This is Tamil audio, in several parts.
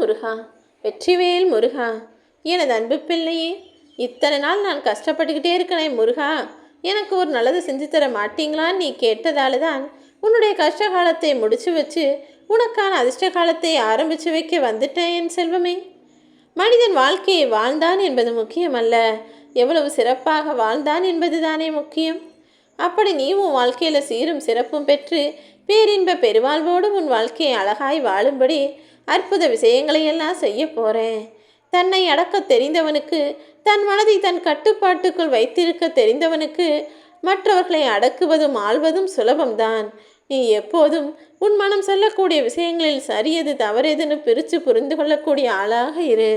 முருகா வெற்றிவேல் முருகா. எனது அன்பு பிள்ளையே இத்தனை நாள் நான் கஷ்டப்பட்டுக்கிட்டே இருக்கிறேன் முருகா. எனக்கு ஒரு நல்லது செஞ்சு தர மாட்டீங்களான்னு நீ கேட்டதால தான் உன்னுடைய கஷ்ட காலத்தை முடிச்சு வச்சு உனக்கான அதிர்ஷ்ட காலத்தை ஆரம்பித்து வைக்க வந்துட்டேன் என் செல்வமே. மனிதன் வாழ்க்கையை வாழ்ந்தான் என்பது முக்கியமல்ல. எவ்வளவு சிறப்பாக வாழ்ந்தான் என்பதுதானே முக்கியம். அப்படி நீ உன் வாழ்க்கையில் சீரும் சிறப்பும் பெற்று பேரின்ப பெருவாழ்வோடு உன் வாழ்க்கையை அழகாய் வாழும்படி அற்புத விஷயங்களை எல்லாம் செய்ய போகிறேன் தன்னை அடக்க தெரிந்தவனுக்கு தன் மனதை தன் கட்டுப்பாட்டுக்குள் வைத்திருக்க தெரிந்தவனுக்கு மற்றவர்களை அடக்குவதும் ஆள்வதும் சுலபம்தான். நீ எப்போதும் உன் மனம் சொல்லக்கூடிய விஷயங்களில் சரியது தவறெதுன்னு பிரித்து புரிந்து கொள்ளக்கூடிய ஆளாக இரு.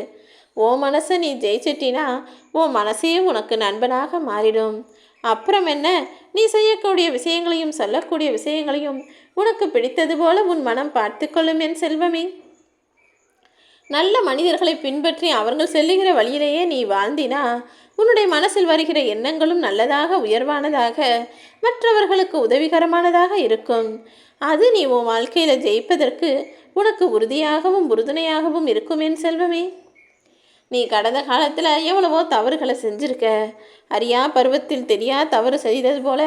ஓ மனசை நீ ஜெயிச்சிட்டினா உன் மனசே உனக்கு நண்பனாக மாறிடும். அப்புறம் என்ன? நீ செய்யக்கூடிய விஷயங்களையும் சொல்லக்கூடிய விஷயங்களையும் உனக்கு பிடித்தது போல உன் மனம் பார்த்துக்கொள்ளும் என் செல்வமே. நல்ல மனிதர்களை பின்பற்றி அவர்கள் செல்லுகிற வழியிலேயே நீ வாழ்ந்தினா உன்னுடைய மனசில் வருகிற எண்ணங்களும் நல்லதாக உயர்வானதாக மற்றவர்களுக்கு உதவிகரமானதாக இருக்கும். அது நீ உன் வாழ்க்கையில் ஜெயிப்பதற்கு உனக்கு உறுதியாகவும் உறுதுணையாகவும் இருக்கும் என் செல்வமே. நீ கடந்த காலத்தில் எவ்வளவோ தவறுகளை செஞ்சிருக்க. அறியா பருவத்தில் தெரியா தவறு செய்தது போல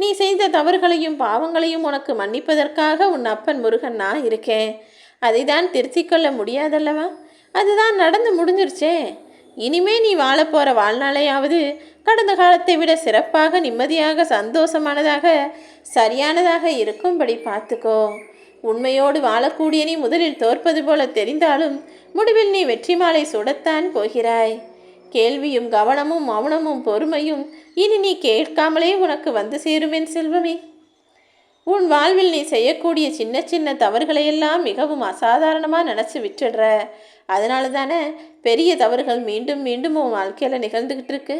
நீ செய்த தவறுகளையும் பாவங்களையும் உனக்கு மன்னிப்பதற்காக உன் அப்பன் முருகன் நான் இருக்கேன். அதை தான் திருத்திக்கொள்ள முடியாதல்லவா? அதுதான் நடந்து முடிஞ்சிருச்சே. இனிமே நீ வாழப்போகிற வாழ்நாளையாவது கடந்த காலத்தை விட சிறப்பாக நிம்மதியாக சந்தோஷமானதாக சரியானதாக இருக்கும்படி பார்த்துக்கோ. உண்மையோடு வாழக்கூடிய நீ முதலில் தோற்பது போல தெரிந்தாலும் முடிவில் நீ வெற்றி மாலை சுடத்தான் போகிறாய். கேள்வியும் கவனமும் மௌனமும் பொறுமையும் இனி நீ கேட்காமலே உனக்கு வந்து சேருமேன் செல்வமே. உன் வாழ்வில் நீ செய்யக்கூடிய சின்ன சின்ன தவறுகளையெல்லாம் மிகவும் அசாதாரணமாக நினச்சி விட்டுடுற. அதனால தானே பெரிய தவறுகள் மீண்டும் மீண்டும் உன் வாழ்க்கையில் நிகழ்ந்துக்கிட்டு இருக்கு.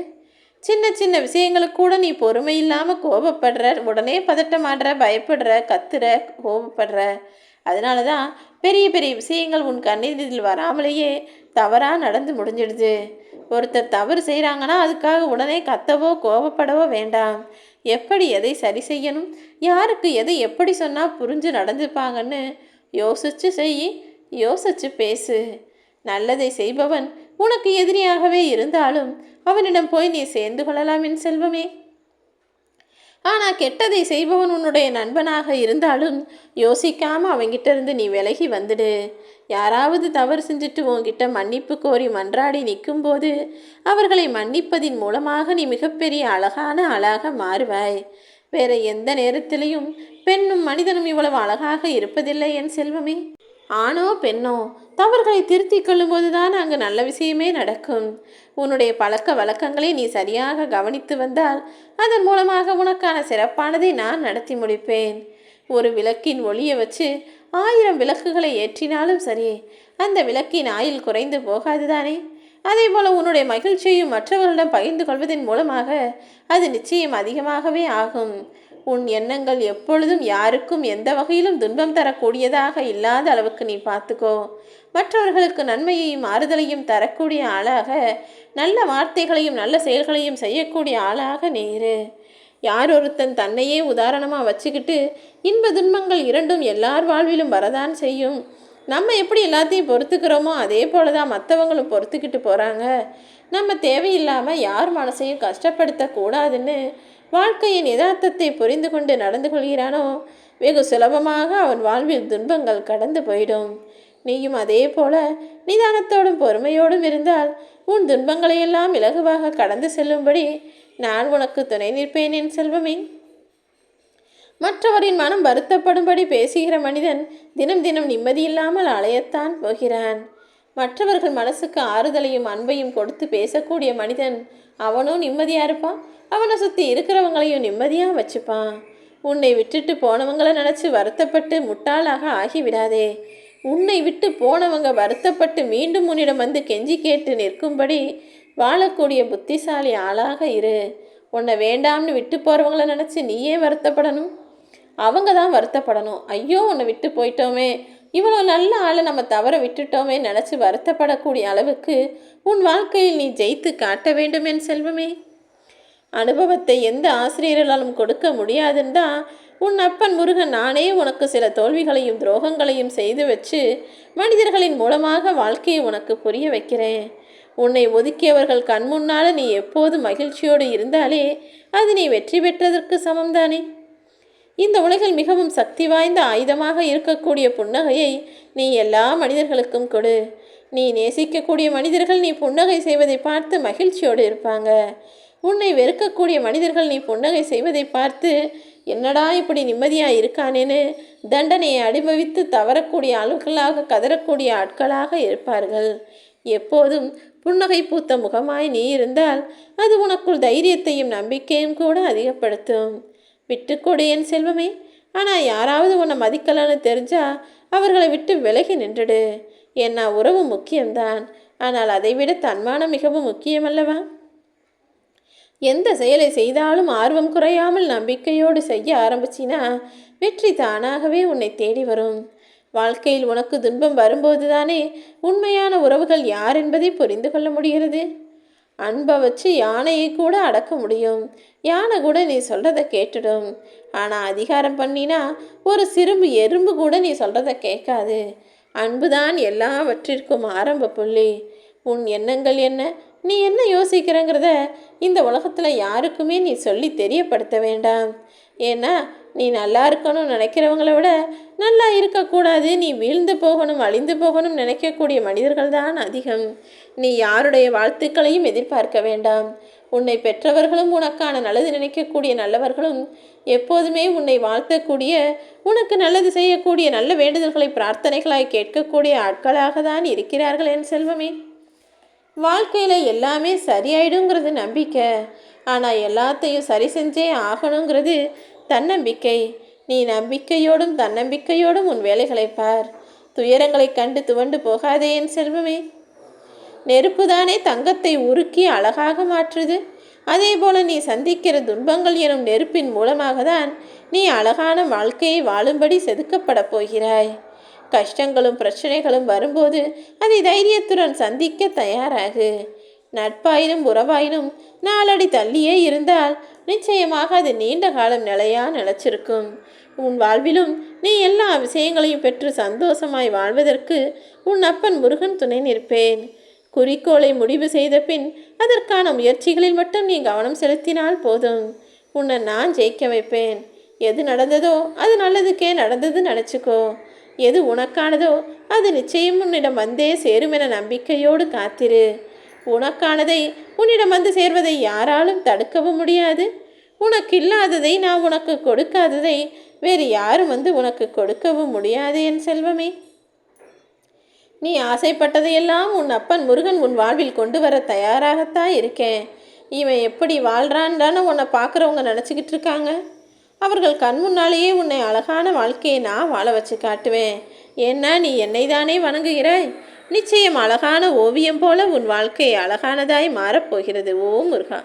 சின்ன சின்ன விஷயங்களுக்கு கூட நீ பொறுமை இல்லாமல் கோபப்படுற உடனே பதட்டமாடுற பயப்படுற கத்துற கோபப்படுற. அதனால தான் பெரிய பெரிய விஷயங்கள் உன் கண்ணீரில் வராமலேயே தவறாக நடந்து முடிஞ்சிடுது. ஒருத்தர் தவறு செய்கிறாங்கன்னா அதுக்காக உடனே கத்தவோ கோபப்படவோ வேண்டாம். எப்படி எதை சரி செய்யணும்? யாருக்கு எதை எப்படி சொன்னால் புரிஞ்சு நடந்துப்பாங்கன்னு யோசிச்சு செய் யோசிச்சு பேசு. நல்லதை செய்பவன் உனக்கு எதிரியாகவே இருந்தாலும் அவனிடம் போய் நீ சேர்ந்து கொள்ளலாம் என் செல்வமே. ஆனால் கெட்டதை செய்பவன் உன்னுடைய நண்பனாக இருந்தாலும் யோசிக்காமல் அவங்கிட்ட இருந்து நீ விலகி வந்துடு. யாராவது தவறு செஞ்சுட்டு உன்கிட்ட மன்னிப்பு கோரி மன்றாடி நிற்கும்போது அவர்களை மன்னிப்பதின் மூலமாக நீ மிகப்பெரிய அழகான அழகாக மாறுவாய். வேற எந்த நேரத்திலையும் பெண்ணும் மனிதனும் இவ்வளவு அழகாக இருப்பதில்லை என் செல்வமே. ஆணோ பெண்ணோ தவறுகளை திருத்திக் கொள்ளும்போது தான் அங்கு நல்ல விஷயமே நடக்கும். உன்னுடைய பழக்க வழக்கங்களை நீ சரியாக கவனித்து வந்தால் அதன் மூலமாக உனக்கான சிறப்பானதை நான் நடத்தி முடிப்பேன். ஒரு விளக்கின் ஒளியை வச்சு ஆயிரம் விளக்குகளை ஏற்றினாலும் சரி அந்த விளக்கின் ஆயில் குறைந்து போகாதுதானே? அதே போல உன்னுடைய மகிழ்ச்சியையும் மற்றவர்களிடம் பகிர்ந்து கொள்வதன் மூலமாக அது நிச்சயம் அதிகமாகவே ஆகும். உன் எண்ணங்கள் எப்பொழுதும் யாருக்கும் எந்த வகையிலும் துன்பம் தரக்கூடியதாக இல்லாத அளவுக்கு நீ பார்த்துக்கோ. மற்றவர்களுக்கு நன்மையையும் ஆறுதலையும் தரக்கூடிய ஆளாக நல்ல வார்த்தைகளையும் நல்ல செயல்களையும் செய்யக்கூடிய ஆளாக நேரு யார் ஒருத்தன் தன்னையே உதாரணமாக வச்சுக்கிட்டு இன்ப துன்பங்கள் இரண்டும் எல்லார் வாழ்விலும் வரதான் செய்யும். நம்ம எப்படி எல்லாத்தையும் பொறுத்துக்கிறோமோ அதே போல தான் மற்றவங்களும் பொறுத்துக்கிட்டு போகிறாங்க நம்ம தேவையில்லாமல் யார் மனசையும் கஷ்டப்படுத்தக்கூடாதுன்னு வாழ்க்கையின் யதார்த்தத்தை புரிந்து கொண்டு நடந்து கொள்கிறானோ? வெகு சுலபமாக அவன் வாழ்வில் துன்பங்கள் கடந்து போயிடும். நீயும் அதே போல நிதானத்தோடும் பொறுமையோடும் இருந்தால் உன் துன்பங்களையெல்லாம் இலகுவாக கடந்து செல்லும்படி நான் உனக்கு துணை நிற்பேன் என் செல்வமே. மற்றவரின் மனம் வருத்தப்படும்படி பேசுகிற மனிதன் தினம் தினம் நிம்மதியில்லாமல் அலையத்தான் போகிறான். மற்றவர்கள் மனசுக்கு ஆறுதலையும் அன்பையும் கொடுத்து பேசக்கூடிய மனிதன் அவனும் நிம்மதியாக இருப்பான். அவனை சுற்றி இருக்கிறவங்களையும் நிம்மதியாக வச்சுப்பான். உன்னை விட்டுட்டு போனவங்கள நினச்சி வருத்தப்பட்டு முட்டாளாக ஆகிவிடாதே. உன்னை விட்டு போனவங்க வருத்தப்பட்டு மீண்டும் உன்னிடம் வந்து கெஞ்சி கேட்டு நிற்கும்படி வாழக்கூடிய புத்திசாலி ஆளாக இரு. உன்னை வேண்டாம்னு விட்டு போகிறவங்கள நினச்சி நீயே வருத்தப்படணும். அவங்க தான் வருத்தப்படணும். ஐயோ உன்னை விட்டு போயிட்டோமே. இவ்வளோ நல்ல ஆளை நம்ம தவற விட்டுட்டோமே நினச்சி வருத்தப்படக்கூடிய அளவுக்கு உன் வாழ்க்கையில் நீ ஜெயித்து காட்ட வேண்டும் என் செல்வமே. அனுபவத்தை எந்த ஆசிரியர்களாலும் கொடுக்க முடியாதுன்னு தான் உன் அப்பன் முருகன் நானே உனக்கு சில தோல்விகளையும் துரோகங்களையும் செய்து வச்சு மனிதர்களின் மூலமாக வாழ்க்கையை உனக்கு புரிய வைக்கிறேன். உன்னை ஒதுக்கியவர்கள் கண் முன்னால் நீ எப்போது மகிழ்ச்சியோடு இருந்தாலே அது நீ வெற்றி பெற்றதற்கு சமம்தானே. இந்த உலகில் மிகவும் சக்தி வாய்ந்த ஆயுதமாக இருக்கக்கூடிய புன்னகையை நீ எல்லா மனிதர்களுக்கும் கொடு. நீ நேசிக்கக்கூடிய மனிதர்கள் நீ புன்னகை செய்வதை பார்த்து மகிழ்ச்சியோடு இருப்பாங்க. உன்னை வெறுக்கக்கூடிய மனிதர்கள் நீ புன்னகை செய்வதை பார்த்து என்னடா இப்படி நிம்மதியாக இருக்கானேன்னு? தண்டனையை அனுபவித்து தவறக்கூடிய ஆளுகளாக கதறக்கூடிய ஆட்களாக இருப்பார்கள். எப்போதும் புன்னகை பூத்த முகமாய் நீ இருந்தால் அது உனக்குள் தைரியத்தையும் நம்பிக்கையும் கூட அதிகப்படுத்தும். விட்டுக்கொடு என் செல்வமே. ஆனால் யாராவது உன்னை மதிக்கலன்னு தெரிஞ்சா அவர்களை விட்டு விலகி நின்றுடு. என்ன உறவு முக்கியம்தான். ஆனால் அதைவிட தன்மானம் மிகவும் முக்கியமல்லவா? எந்த செயலை செய்தாலும் ஆர்வம் குறையாமல் நம்பிக்கையோடு செய்ய ஆரம்பிச்சினா வெற்றி தானாகவே உன்னை தேடி வரும். வாழ்க்கையில் உனக்கு துன்பம் வரும்போது தானே உண்மையான உறவுகள் யார் என்பதை புரிந்து கொள்ள முடிகிறது? அன்பை வச்சு யானையை கூட அடக்க முடியும். யானை கூட நீ சொல்கிறத கேட்டுடும். ஆனால் அதிகாரம் பண்ணினா ஒரு சிறும்பு எறும்பு கூட நீ சொல்கிறத கேட்காது. அன்புதான் எல்லாவற்றிற்கும் ஆரம்ப புள்ளி. உன் எண்ணங்கள் என்ன? நீ என்ன யோசிக்கிறங்கிறத இந்த உலகத்தில் யாருக்குமே நீ சொல்லி தெரியப்படுத்த வேண்டாம். ஏன்னா நீ நல்லா இருக்கணும்னு நினைக்கிறவங்கள விட நல்லா இருக்கக்கூடாது. நீ வீழ்ந்து போகணும் அழிந்து போகணும் நினைக்கக்கூடிய மனிதர்கள் தான் அதிகம். நீ யாருடைய வாழ்த்துக்களையும் எதிர்பார்க்க வேண்டாம். உன்னை பெற்றவர்களும் உனக்கான நல்லது நினைக்கக்கூடிய நல்லவர்களும் எப்போதுமே உன்னை வாழ்த்தக்கூடிய உனக்கு நல்லது செய்யக்கூடிய நல்ல வேண்டுதல்களை பிரார்த்தனைகளாய் கேட்கக்கூடிய ஆட்களாக தான் இருக்கிறார்கள் என் செல்வமே. வாழ்க்கையில் எல்லாமே சரியாயிடுங்கிறது நம்பிக்கை. ஆனால் எல்லாத்தையும் சரி செஞ்சே ஆகணுங்கிறது தன்னம்பிக்கை. நீ நம்பிக்கையோடும் தன்னம்பிக்கையோடும் உன் வேலைகளை பார். துயரங்களைக் கண்டு துவண்டு போகாதே என் செல்வமே. நெருப்புதானே தங்கத்தை உருக்கி அழகாக மாற்றுது. அதேபோல நீ சந்திக்கிற துன்பங்கள் எனும் நெருப்பின் மூலமாக தான் நீ அழகான வாழ்க்கையை வாழும்படி செதுக்கப்பட போகிறாய். கஷ்டங்களும் பிரச்சனைகளும் வரும்போது அதை தைரியத்துடன் சந்திக்க தயாராகு. நட்பாயினும் உறவாயினும் நாலடி தள்ளியே இருந்தால் நிச்சயமாக அது நீண்ட காலம் நிலையா நிலச்சிருக்கும். உன் வாழ்விலும் நீ எல்லா விஷயங்களையும் பெற்று சந்தோஷமாய் வாழ்வதற்கு உன் அப்பன் முருகன் துணை நிற்பேன். குறிக்கோளை முடிவு செய்த பின் அதற்கான முயற்சிகளில் மட்டும் நீ கவனம் செலுத்தினால் போதும். உன்னை நான் ஜெயிக்க வைப்பேன். எது நடந்ததோ அது நல்லதுக்கே நடந்தது நினச்சிக்கோ. எது உனக்கானதோ அது நிச்சயம் உன்னிடம் வந்தே சேரும் என நம்பிக்கையோடு காத்திரு. உனக்கானதை உன்னிடம் வந்து சேர்வதை யாராலும் தடுக்கவும் முடியாது. உனக்கு இல்லாததை நான் உனக்கு கொடுக்காததை வேறு யாரும் வந்து உனக்கு கொடுக்கவும் முடியாது என் செல்வமே. நீ ஆசைப்பட்டதையெல்லாம் உன் அப்பன் முருகன் உன் வாழ்வில் கொண்டு வர தயாராகத்தான் இருக்கேன். இவன் எப்படி வாழ்கிறான் தானே உன்னை பார்க்குறவங்க நினச்சிக்கிட்டு இருக்காங்க. அவர்கள் கண் முன்னாலேயே உன்னை அழகான வாழ்க்கையை நான் வாழ வச்சு காட்டுவேன். ஏன்னா நீ என்னை தானே வணங்குகிறாய்? நிச்சயம் அழகான ஓவியம் போல உன் வாழ்க்கை அழகானதாய் மாறப்போகிறது ஓ முருகா.